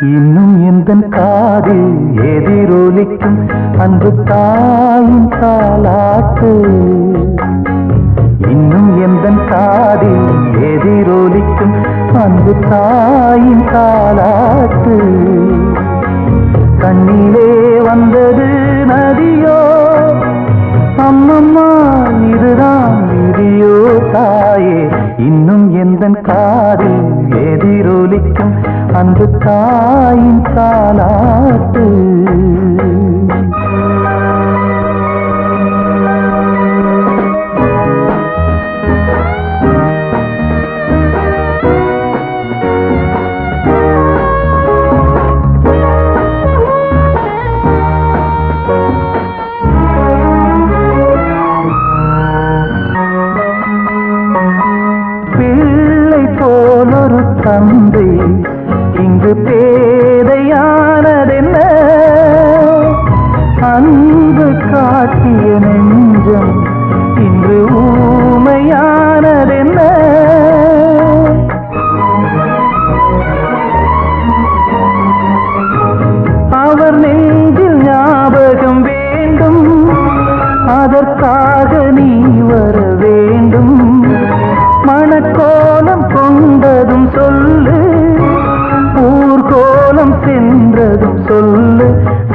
இன்னும் எந்த காதில் எதிரொலிக்கும் அன்பு தாயின் தாலாட்டு இன்னும் எந்த காதில் எதிரொலிக்கும் அன்பு தாயின் தாலாட்டு கண்ணிலே வந்தது நதியோ? அம்மம்மா இதுதான் விதியோ தாயே. இன்னும் எந்த காதில் எதிரொலிக்கும் அன்று தாயின் தாலாட்டு தந்தை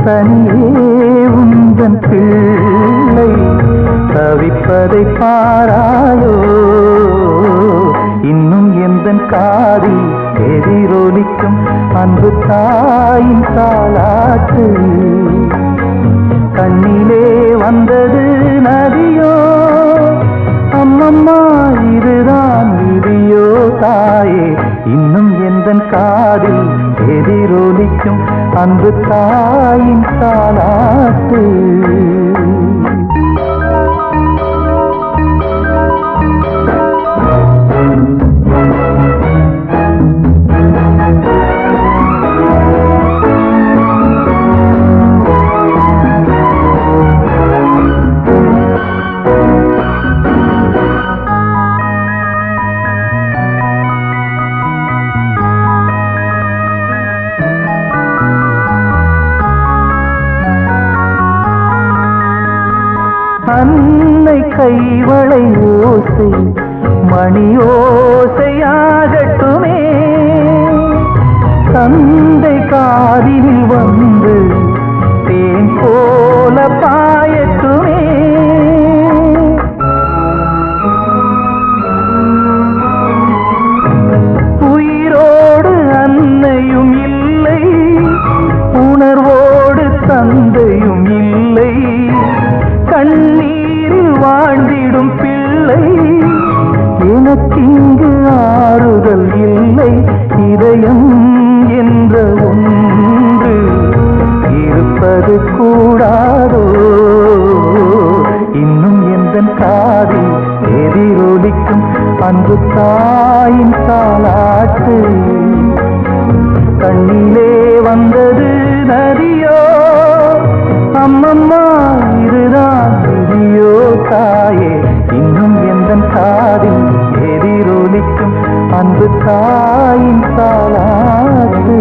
தனியே உந்தன் பிள்ளை தவிப்பதை பாராயோ. இன்னும் எந்த காதில் எதிரொலிக்கும் அன்பு தாயின் தாளாட்டு கண்ணிலே வந்தது நதியோ. அம்மம்மா இதுதான் விதியோ தாயே. இன்னும் எந்த காதில் எதிரொலிக்கும் அன்பு தாயின் தாளாட்டு. அன்னை கைவளை ஓசை மணி ஓசையாகட்டுமே தந்தை காதில் வந்து தேன் போல பாயட்டுமே. உயிரோடு அன்னையும் இல்லை உணர்வோடு தந்தை இங்கு ஆறுதல் இல்லை இதயம் என்ற ஒன்று. இருப்பது கூடாதோ? இன்னும் எந்த காதில் எதிரொலிக்கும் அன்பு தாயின் தாளாட்டு? கண்ணிலே வந்தது நதியோ? அன்பு தாயின் சாலாத்து